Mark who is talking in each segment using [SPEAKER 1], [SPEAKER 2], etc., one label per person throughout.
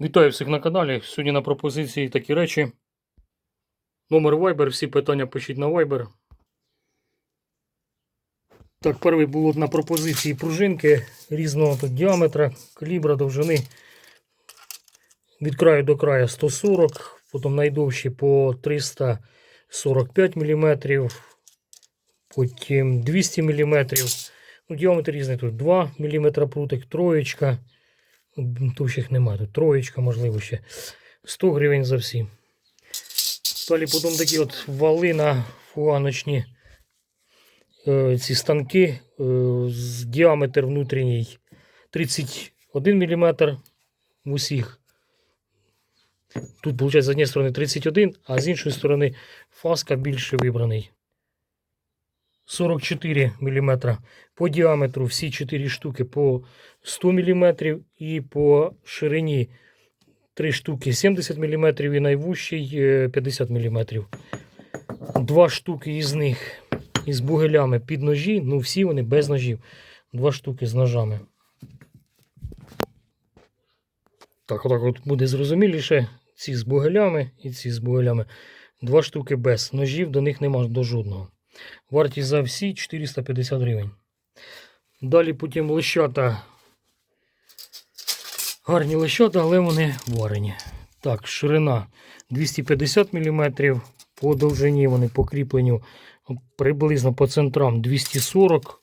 [SPEAKER 1] Вітаю всіх на каналі. Сьогодні на пропозиції такі речі. Номер Viber, всі питання пишіть на Viber. Так, перший було на пропозиції пружинки різного тут діаметра, калібра, довжини. Від краю до краю 140, потім найдовші по 345 мм, потім 200 мм. Ну, діаметр різний тут 2 мм прутик, троєчка. Тущих немає. Тут троєчка, можливо, ще 100 гривень за всі. Далі потім такі от вали на фуганочні е, ці станки е, з діаметр внутрішній 31 мм в усіх. Тут, виходить, з однієї сторони 31, а з іншої сторони фаска більше вибраний. 44 мм по діаметру всі 4 штуки по 100 мм і по ширині 3 штуки 70 мм і найвужчий е, 50 мм. Два штуки із них із бугелями під ножі, ну всі вони без ножів. Два штуки з ножами. Так, отак от буде зрозуміліше. Ці з бугелями і ці з бугелями. Два штуки без ножів, до них нема до жодного. Вартість за всі 450 гривень. Далі потім лещата. Гарні лещата, але вони варені. Так, ширина 250 мм. По довжині вони покріплені приблизно по центрам 240.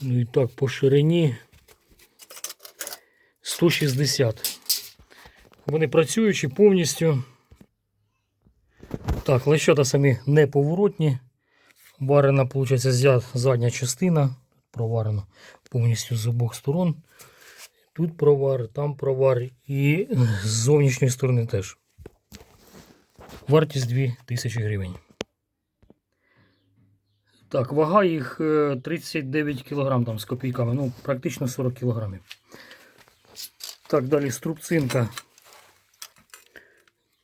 [SPEAKER 1] Ну і так, по ширині 160. Вони працюючі повністю. Так, лещата самі неповоротні. Варена, виходить, задня частина. Проварена повністю з обох сторон. Тут провар, там провар і з зовнішньої сторони теж. Вартість 2000 гривень. Так, вага їх е, 39 кг там з копійками, ну, практично 40 кг. Так, далі струбцинка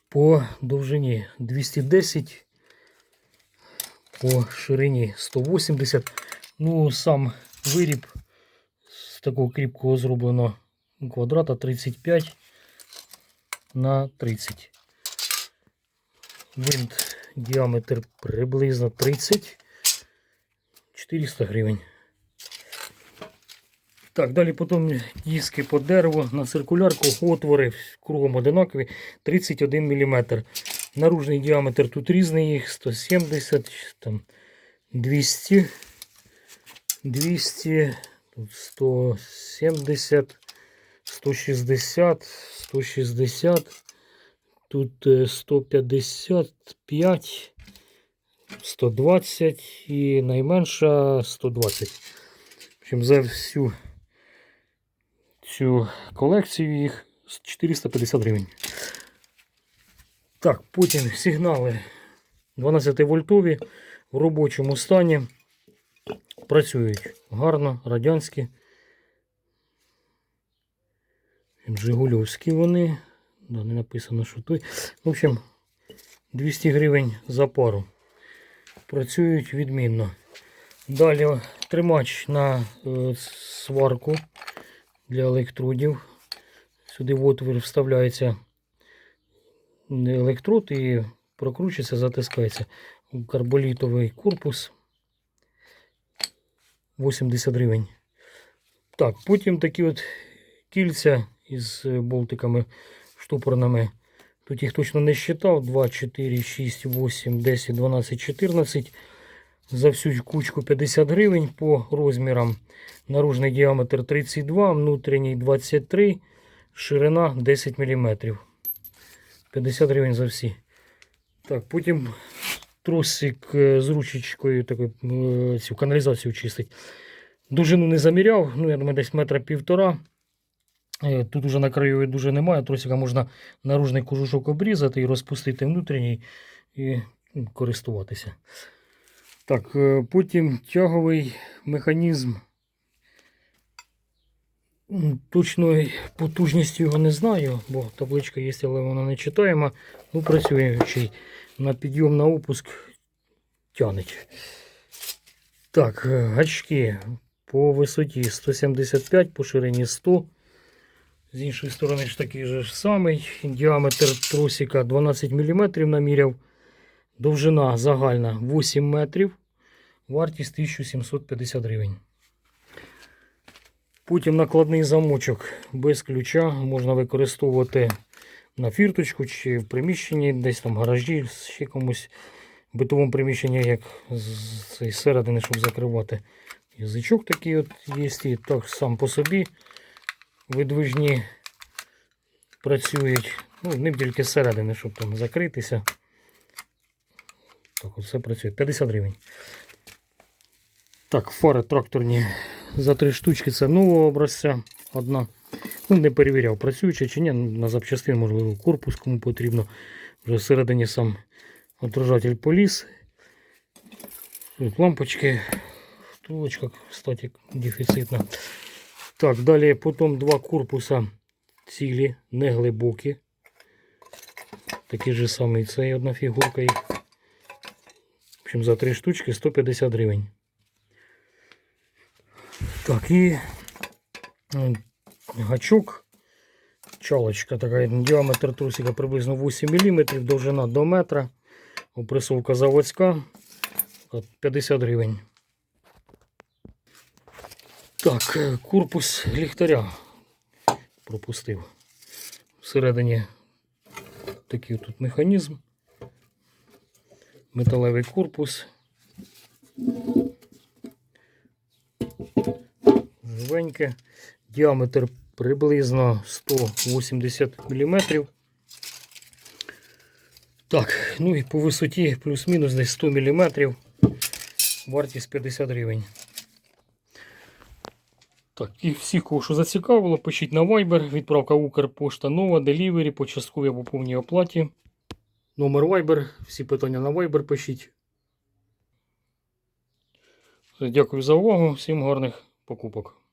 [SPEAKER 1] по довжині 210, по ширині 180. Ну, сам виріб з такого кріпкого зроблено квадрата 35 на 30. Винт діаметр приблизно 30 400 гривень. Так, далі потім диски по дереву на циркулярку, отвори кругом одинакові 31 мм. Наружний діаметр тут різний їх 170, там 200, 200, тут 170, 160, 160, тут е, 155, 120 і найменша 120. В общем, за всю цю колекцію їх 450 гривень. Так, потім сигнали 12 вольтові в робочому стані. Працюють гарно, радянські. Жигульовські вони. Да, не написано, що той. В общем, 200 гривень за пару. Працюють відмінно. Далі тримач на е, сварку для електродів. Сюди в отвір вставляється електрод і прокручується, затискається. Карболітовий корпус 80 гривень. Так, потім такі от кільця із болтиками штопорними. Тут їх точно не считав. 2, 4, 6, 8, 10, 12, 14. За всю кучку 50 гривень по розмірам. Наружний діаметр 32, внутрішній 23, ширина 10 мм. 50 гривень за всі. Так, потім тросик е, з ручечкою такою, е, цю каналізацію чистить. Довжину не заміряв, ну, я думаю, десь метра півтора. Е, Тут уже на краю дуже немає. Тросика можна наружний кожушок обрізати і розпустити внутрішній і ну, користуватися. Так, потім тяговий механізм. Точної потужністю його не знаю, бо табличка є, але вона не читаємо. Ну, працюючий на підйом на опуск тянеть. Так, е, гачки по висоті 175, по ширині 100. З іншої сторони ж такий же ж самий. Діаметр тросика 12 мм наміряв. Довжина загальна 8 метрів. Вартість 1750 гривень. Потім накладний замочок без ключа можна використовувати на фірточку чи в приміщенні, десь там в гаражі, ще комусь в битовому приміщенні, як з середини, щоб закривати. Язичок такий от є, і так сам по собі видвижні працюють. Ну, ним тільки зсередини, щоб там закритися. Так, все працює. 50 гривень. Так, фари тракторні за три штучки це нового образця. Одна. Ну, не перевіряв, працююча чи ні. На запчастин, можливо, корпус кому потрібно. Вже всередині сам отражатель поліз. Тут лампочки. Втулочка, кстати, дефіцитна. Так, далі потім два корпуса цілі, не глибокі. Такий же самий цей одна фігурка. В общем, за три штучки 150 гривень. Так, е, гачок. Чалочка така, діаметр трусика приблизно 8 мм, довжина до метра. Опресовка заводська. 50 гривень. Так, е, корпус ліхтаря пропустив. Всередині такий тут механізм. Металевий корпус. Живеньке. Діаметр приблизно 180 мм. Так, ну і по висоті плюс-мінус десь 100 мм. Вартість 50 гривень. Так, і всіх, кого що зацікавило, пишіть на Viber. Відправка Укрпошта нова, делівері по частковій або повній оплаті. Номер Viber. Всі питання на Viber пишіть. Дякую за увагу. Всім гарних покупок.